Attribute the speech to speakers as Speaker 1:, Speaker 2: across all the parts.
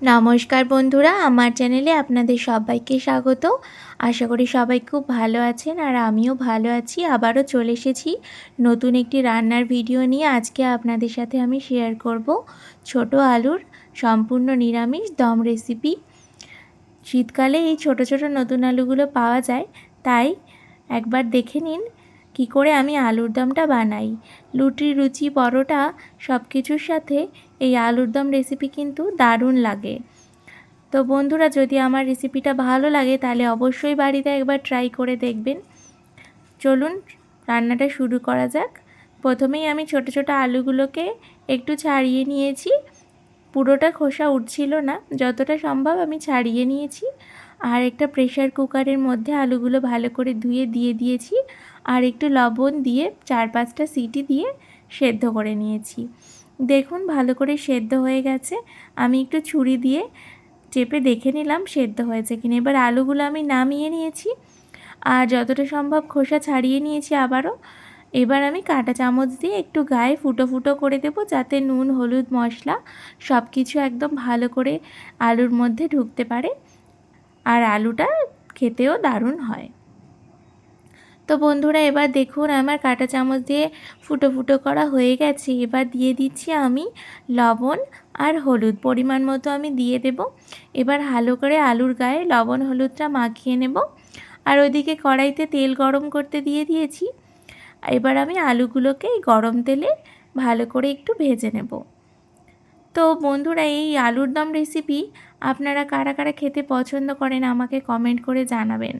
Speaker 1: নমস্কার বন্ধুরা, আমার চ্যানেলে আপনাদের সবাইকে স্বাগত। আশা করি সবাই খুব ভালো আছেন আর আমিও ভালো আছি। আবারও চলে এসেছি নতুন একটি রান্নার ভিডিও নিয়ে। আজকে আপনাদের সাথে আমি শেয়ার করব ছোট আলুর সম্পূর্ণ নিরামিষ দম রেসিপি শীতকালে এই ছোট ছোট নতুন আলুগুলো পাওয়া যায়, তাই একবার দেখে নিন কি করে আমি আলুর দমটা বানাই? লুটি রুচি, পরোটা সব কিছুর সাথে এই আলুর দম রেসিপি কিন্তু দারুণ লাগে। তো বন্ধুরা, যদি আমার রেসিপিটা ভালো লাগে, তাহলে অবশ্যই বাড়িতে একবার ট্রাই করে দেখবেন। চলুন, রান্নাটা শুরু করা যাক। প্রথমেই আমি ছোট ছোট আলুগুলোকে একটু ছাড়িয়ে নিয়েছি। পুরোটা খোসা উঠছিল না, যতটা সম্ভব আমি ছাড়িয়ে নিয়েছি। আর একটা প্রেশার কুকারের মধ্যে আলুগুলো ভালো করে ধুয়ে দিয়ে দিয়েছি। আর একটু লবণ দিয়ে চার পাঁচটা সিটি দিয়ে সেদ্ধ করে নিয়েছি। দেখুন ভালো করে সেদ্ধ হয়ে গেছে। আমি একটু ছুরি দিয়ে চেপে দেখে নিলাম সেদ্ধ হয়েছে কিনা। এবার আলুগুলো আমি নামিয়ে নিয়েছি। আর যতটা সম্ভব খোসা ছাড়িয়ে নিয়েছি আবারও। এবার আমি কাঁটা চামচ দিয়ে একটু গায়ে ফুটো ফুটো করে দেবো যাতে নুন, হলুদ, মশলা সব কিছু একদম ভালো করে আলুর মধ্যে ঢুকতে পারে। আর আলুটা খেতেও দারুণ হয়। তো বন্ধুরা, এবার দেখুন আমার কাঁটা চামচ দিয়ে ফুটো ফুটো করা হয়ে গেছে। এবার দিয়ে দিচ্ছি আমি লবণ আর হলুদ। পরিমাণ মতো আমি দিয়ে দেব। এবার ভালো করে আলুর গায়ে লবণ হলুদটা মাখিয়ে নেব। আর ওইদিকে কড়াইতে তেল গরম করতে দিয়ে দিয়েছি। এবার আমি আলুগুলোকে গরম তেলে ভালো করে একটু ভেজে নেব। তো বন্ধুরা, এই আলুর দম রেসিপি আপনারা কারা কারা খেতে পছন্দ করেন আমাকে কমেন্ট করে জানাবেন।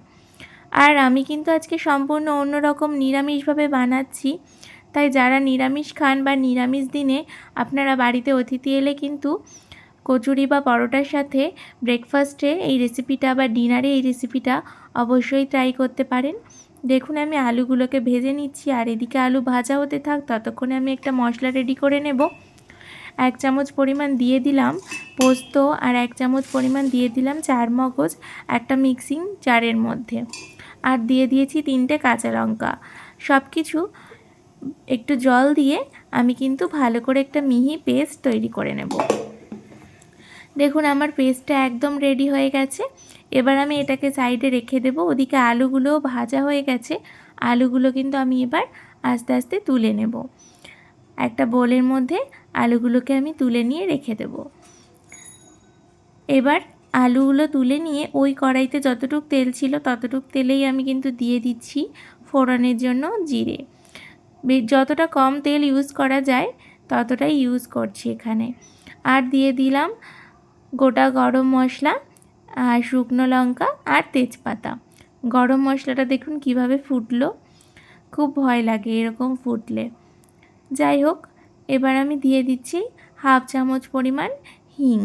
Speaker 1: আর আমি কিন্তু আজকে সম্পূর্ণ অন্যরকম নিরামিষভাবে বানাচ্ছি। তাই যারা নিরামিষ খান বা নিরামিষ দিনে আপনারা বাড়িতে অতিথি এলে কিন্তু কচুরি বা পরোটার সাথে ব্রেকফাস্টে এই রেসিপিটা বা ডিনারে এই রেসিপিটা অবশ্যই ট্রাই করতে পারেন। দেখুন, আমি আলুগুলোকে ভেজে নিচ্ছি আর এদিকে আলু ভাজা হতে থাক, ততক্ষণে আমি একটা মশলা রেডি করে নেব। এক চামচ পরিমাণ দিয়ে দিলাম পোস্ত আর এক চামচ পরিমাণ দিয়ে দিলাম চার মগজ, একটা মিক্সিং জারের মধ্যে। আর দিয়ে দিয়েছি তিনটে কাঁচা লঙ্কা। সব কিছু একটু জল দিয়ে আমি কিন্তু ভালো করে একটা মিহি পেস্ট তৈরি করে নেব। দেখুন আমার পেস্টটা একদম রেডি হয়ে গেছে। এবার আমি এটাকে সাইডে রেখে দেব। ওদিকে আলুগুলোও ভাজা হয়ে গেছে। আলুগুলো কিন্তু আমি এবার আস্তে আস্তে তুলে নেব। একটা বোলের মধ্যে আলুগুলোকে আমি তুলে নিয়ে রেখে দেব। এবার আলুগুলো তুলে নিয়ে ওই কড়াইতে যতটুক তেল ছিল ততটুক তেলেই আমি কিন্তু দিয়ে দিচ্ছি ফোড়নের জন্য জিরে। যতটা কম তেল ইউজ করা যায় ততটাই ইউজ করছি এখানে। আর দিয়ে দিলাম গোটা গরম মশলা, আর শুকনো লঙ্কা, আর তেজপাতা। গরম মশলাটা দেখুন কীভাবে ফুটলো। খুব ভয় লাগে এরকম ফুটলে। যাই হোক, এবার আমি দিয়ে দিচ্ছি হাফ চামচ পরিমাণ হিং।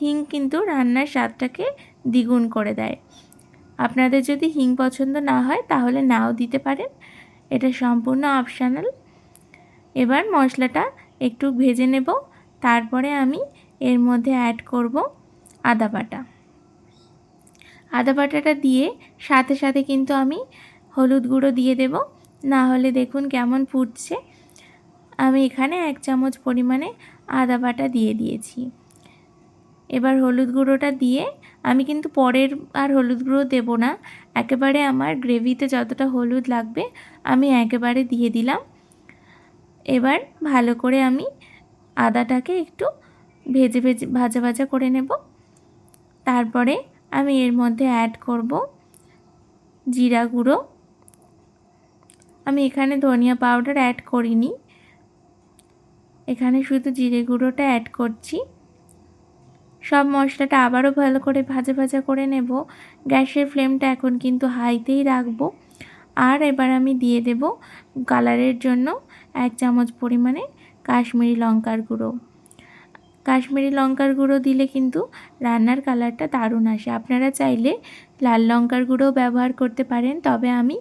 Speaker 1: হিং কিন্তু রান্নার স্বাদটাকে দ্বিগুণ করে দেয়। আপনাদের যদি হিং পছন্দ না হয়, তাহলে নাও দিতে পারেন। এটা সম্পূর্ণ অপশানাল এবার মশলাটা একটু ভেজে নেব। তারপরে আমি এর মধ্যে অ্যাড করব আদা বাটা। আদা বাটাটা দিয়ে সাথে সাথে কিন্তু আমি হলুদ গুঁড়ো দিয়ে দেব। না হলে দেখুন কেমন ফুটছে। আমি এখানে এক চামচ পরিমাণে আদা বাটা দিয়ে দিয়েছি। এবার হলুদ গুঁড়োটা দিয়ে আমি কিন্তু পরের আর হলুদ গুঁড়ো দেবো না। একেবারে আমার গ্রেভিতে যতটা হলুদ লাগবে, আমি একেবারে দিয়ে দিলাম। এবার ভালো করে আমি আদাটাকে একটু ভেজে ভেজে, ভাজা ভাজা করে নেব। তারপরে আমি এর মধ্যে অ্যাড করব জিরা গুঁড়ো। আমি এখানে ধনিয়া পাউডার অ্যাড করিনি। এখানে শুধু জিরে গুঁড়োটা অ্যাড করছি। সব মশলাটা আবারও ভালো করে ভাজা ভাজা করে নেব। গ্যাসের ফ্লেমটা এখন কিন্তু হাইতেই রাখব। আর এবার আমি দিয়ে দেব কালারের জন্য এক চামচ পরিমাণে কাশ্মীরি লঙ্কার গুঁড়ো। কাশ্মীরি লঙ্কার গুঁড়ো দিলে কিন্তু রান্নার কালারটা দারুণ আসে। আপনারা চাইলে লাল লঙ্কার গুঁড়োও ব্যবহার করতে পারেন, তবে আমি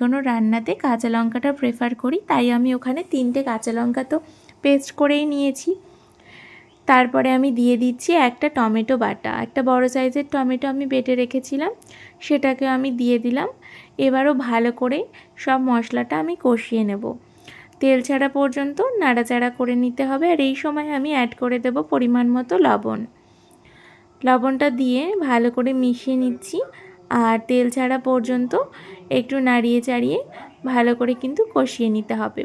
Speaker 1: কোনো রান্নাতে কাঁচা লঙ্কাটা প্রেফার করি। তাই আমি ওখানে তিনটে কাঁচা লঙ্কা তো পেস্ট করেই নিয়েছি। তারপরে আমি দিয়ে দিচ্ছি একটা টমেটো বাটা। একটা বড় সাইজের টমেটো আমি বেটে রেখেছিলাম, সেটাকে আমি দিয়ে দিলাম। এবারও ভালো করে সব মশলাটা আমি কষিয়ে নেব। তেল ছাড়া পর্যন্ত নাড়াচাড়া করে নিতে হবে। আর এই সময় আমি অ্যাড করে দেব পরিমাণ মতো লবণ। লবণটা দিয়ে ভালো করে মিশিয়ে নিচ্ছি। আর তেল ছাড়া পর্যন্ত একটু নাড়িয়ে চাড়িয়ে ভালো করে কিন্তু কষিয়ে নিতে হবে।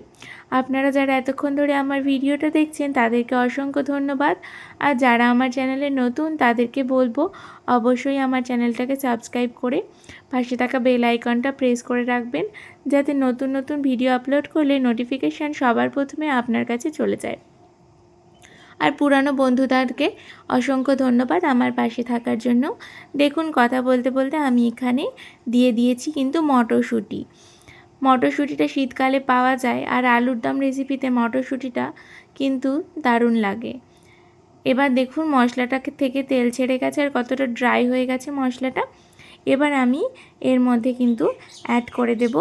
Speaker 1: আপনারা যারা এতক্ষণ ধরে আমার ভিডিওটা দেখছেন, তাদেরকে অসংখ্য ধন্যবাদ। আর যারা আমার চ্যানেলে নতুন, তাদেরকে বলব, অবশ্যই আমার চ্যানেলটাকে সাবস্ক্রাইব করে পাশে থাকা বেল আইকনটা প্রেস করে রাখবেন, যাতে নতুন নতুন ভিডিও আপলোড করলে নোটিফিকেশান সবার প্রথমে আপনার কাছে চলে যায়। আর পুরানো বন্ধুদেরকে অসংখ্য ধন্যবাদ আমার পাশে থাকার জন্য। দেখুন, কথা বলতে বলতে আমি এখানে দিয়ে দিয়েছি কিন্তু মটরশুঁটি। মটরশুঁটিটা শীতকালে পাওয়া যায় আর আলুর দম রেসিপিতে মটরশুঁটিটা কিন্তু দারুণ লাগে। এবার দেখুন মশলাটাকে থেকে তেল ছেড়ে গেছে আর কতটা ড্রাই হয়ে গেছে মশলাটা। এবার আমি এর মধ্যে কিন্তু অ্যাড করে দেব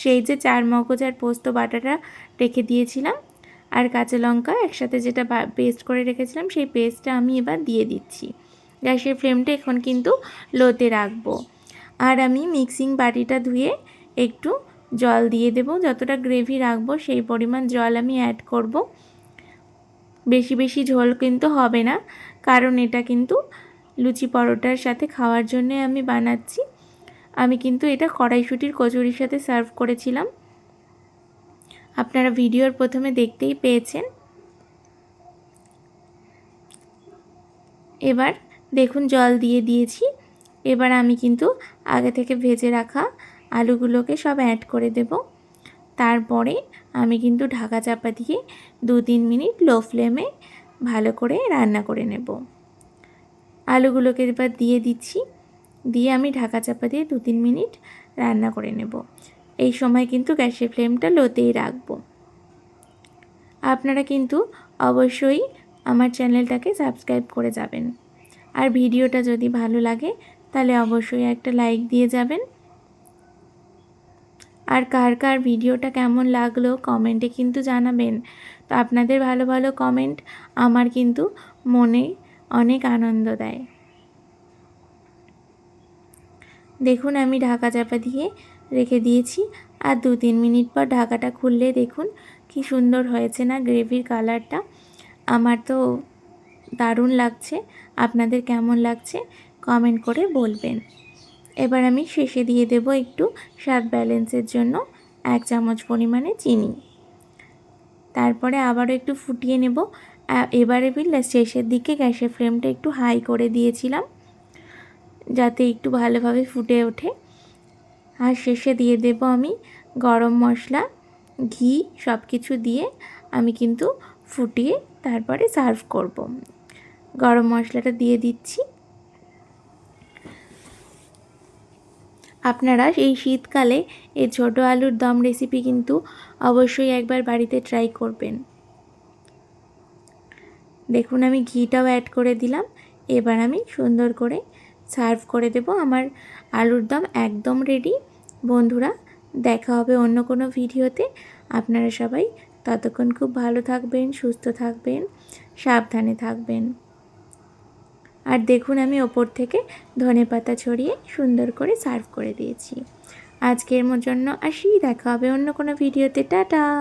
Speaker 1: সেই যে চার মগজ আর পোস্ত বাটাটা রেখে দিয়েছিলাম আর কাঁচা লঙ্কা একসাথে যেটা পেস্ট করে রেখেছিলাম সেই পেস্টটা আমি এবার দিয়ে দিচ্ছি। গ্যাসের ফ্লেমটা এখন কিন্তু লোতে রাখব। আর আমি মিক্সিং বাটিটা ধুয়ে একটু জল দিয়ে দেব। যতটা গ্রেভি রাখব সেই পরিমাণ জল আমি অ্যাড করব। বেশি বেশি ঝোল কিন্তু হবে না, কারণ এটা কিন্তু লুচি পরোটার সাথে খাওয়ার জন্যে আমি বানাচ্ছি। আমি কিন্তু এটা কড়াইশুটির কচুরির সাথে সার্ভ করেছিলাম। আপনারা ভিডিওর প্রথমে দেখতেই পেয়েছেন। এবার দেখুন জল দিয়ে দিয়েছি। এবার আমি কিন্তু আগে থেকে ভেজে রাখা আলুগুলোকে সব অ্যাড করে দেব। তারপরে আমি কিন্তু ঢাকা চাপা দিয়ে দু তিন মিনিট লো ফ্লেমে ভালো করে রান্না করে নেব। আলুগুলোকে এবার দিয়ে দিচ্ছি। দিয়ে আমি ঢাকা চাপা দিয়ে দু তিন মিনিট রান্না করে নেব। এই সময় কিন্তু গ্যাসের ফ্লেমটা লোতেই রাখব। আপনারা কিন্তু অবশ্যই আমার চ্যানেলটাকে সাবস্ক্রাইব করে যাবেন। আর ভিডিওটা যদি ভালো লাগে, তাহলে অবশ্যই একটা লাইক দিয়ে যাবেন। আর কার কার ভিডিওটা কেমন লাগল কমেন্টে কিন্তু জানাবেন। তো আপনাদের ভালো ভালো কমেন্ট আমার কিন্তু মনে অনেক আনন্দ দেয়। দেখুন আমি ঢাকা চাপা দিয়ে রেখে দিয়েছি আর দু তিন মিনিট পর ঢাকাটা খুললে দেখুন কি সুন্দর হয়েছে না গ্রেভির কালারটা। আমার তো দারুণ লাগছে। আপনাদের কেমন লাগছে কমেন্ট করে বলবেন। এবার আমি শেষে দিয়ে দেব একটু স্বাদ ব্যালেন্সের জন্য এক চামচ পরিমাণে চিনি। তারপরে আবারও একটু ফুটিয়ে নেব। এবারে বিল শেষের দিকে গ্যাসের ফ্লেমটা একটু হাই করে দিয়েছিলাম, যাতে একটু ভালোভাবে ফুটে ওঠে। আর শেষে দিয়ে দেব আমি গরম মশলা, ঘি সব কিছু দিয়ে আমি কিন্তু ফুটিয়ে তারপরে সার্ভ করব। গরম মশলাটা দিয়ে দিচ্ছি। আপনারা এই শীতকালে এই ছোটো আলুর দম রেসিপি কিন্তু অবশ্যই একবার বাড়িতে ট্রাই করবেন। দেখুন, আমি ঘিটাও অ্যাড করে দিলাম। এবার আমি সুন্দর করে সার্ভ করে দেব। আমার আলুর দম একদম রেডি বন্ধুরা, দেখা হবে অন্য কোনো ভিডিওতে। আপনারা সবাই ততক্ষণ খুব ভালো থাকবেন, সুস্থ থাকবেন, সাবধানে থাকবেন। আর দেখুন আমি ওপর থেকে ধনে পাতা ছড়িয়ে সুন্দর করে সার্ভ করে দিয়েছি। আজকের জন্য আসি, দেখা হবে অন্য কোনো ভিডিওতে। টাটা!